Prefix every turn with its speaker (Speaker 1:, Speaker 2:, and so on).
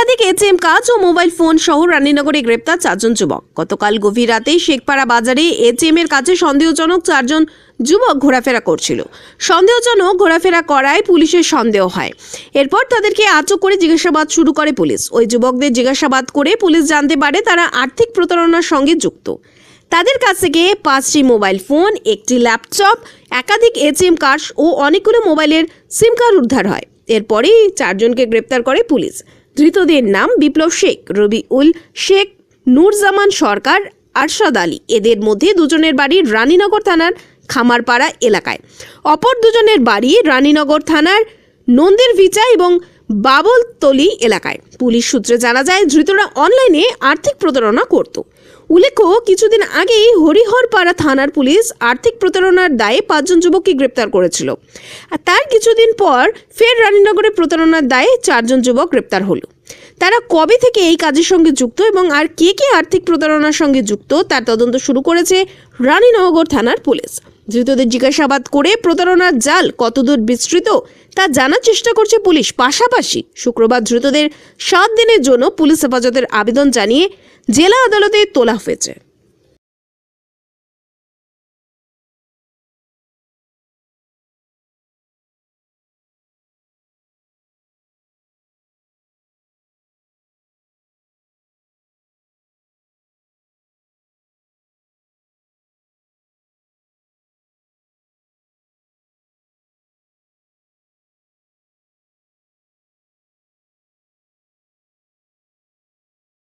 Speaker 1: একাধিক এটিএম কাজ ও mobile phone সহ রানীনগরে গ্রেপ্তার চারজন যুবক। গতকাল গভীর রাতে শেখপাড়া বাজারে এটিএম এর কাছে সন্দেহজনক চারজন যুবক ঘোরাফেরা করছিল। সন্দেহজনক ঘোরাফেরা করায় পুলিশের সন্দেহ হয়। এরপর তাদেরকে আটক করে জিজ্ঞাসাবাদ শুরু করে পুলিশ। ওই যুবকদের জিজ্ঞাসাবাদ করে পুলিশ জানতে পারে তারা আর্থিক প্রতারণার সঙ্গে যুক্ত। তাদের কাছ থেকে পাঁচটি মোবাইল ফোন, একটি ল্যাপটপ, একাধিক এটিএম কার্ড ও অনেকগুলো মোবাইলের সিম কার্ড উদ্ধার হয়। এরপরেই চারজনকে গ্রেপ্তার করে পুলিশ। ধৃতদের নাম বিপ্লব শেখ রবি উল শেখ, নূরজামান সরকার, আরশাদ আলী। এদের মধ্যে দুজনের বাড়ি রানীনগর থানার খামারপাড়া এলাকায়। অপর দুজনের বাড়ি রানীনগর থানার নন্দীর ভিচা এবং বাবলতলি এলাকায়। পুলিশ সূত্রে জানা যায়, ধৃতরা অনলাইনে আর্থিক প্রতারণা করত। উল্লেখ্য, কিছুদিন আগেই হরিহরপাড়া থানার পুলিশ আর্থিক প্রতারণার দায়ে পাঁচজন যুবককে গ্রেপ্তার করেছিল। আর তার কিছুদিন পর ফের রানীনগরে প্রতারণার দায়ে চারজন যুবক গ্রেপ্তার হলো। তারা কবে থেকে এই কাজের সঙ্গে যুক্ত এবং আর কে কে আর্থিক প্রতারণার সঙ্গে যুক্ত, তার তদন্ত শুরু করেছে রানীনগর থানার পুলিশ। ধৃতদের জিজ্ঞাসাবাদ করে প্রতারণার জাল কতদূর বিস্তৃত, তা জানার চেষ্টা করছে পুলিশ। পাশাপাশি শুক্রবার ধৃতদের সাত দিনের জন্য পুলিশ হেফাজতের আবেদন জানিয়ে জেলা আদালতে তোলা হয়েছে।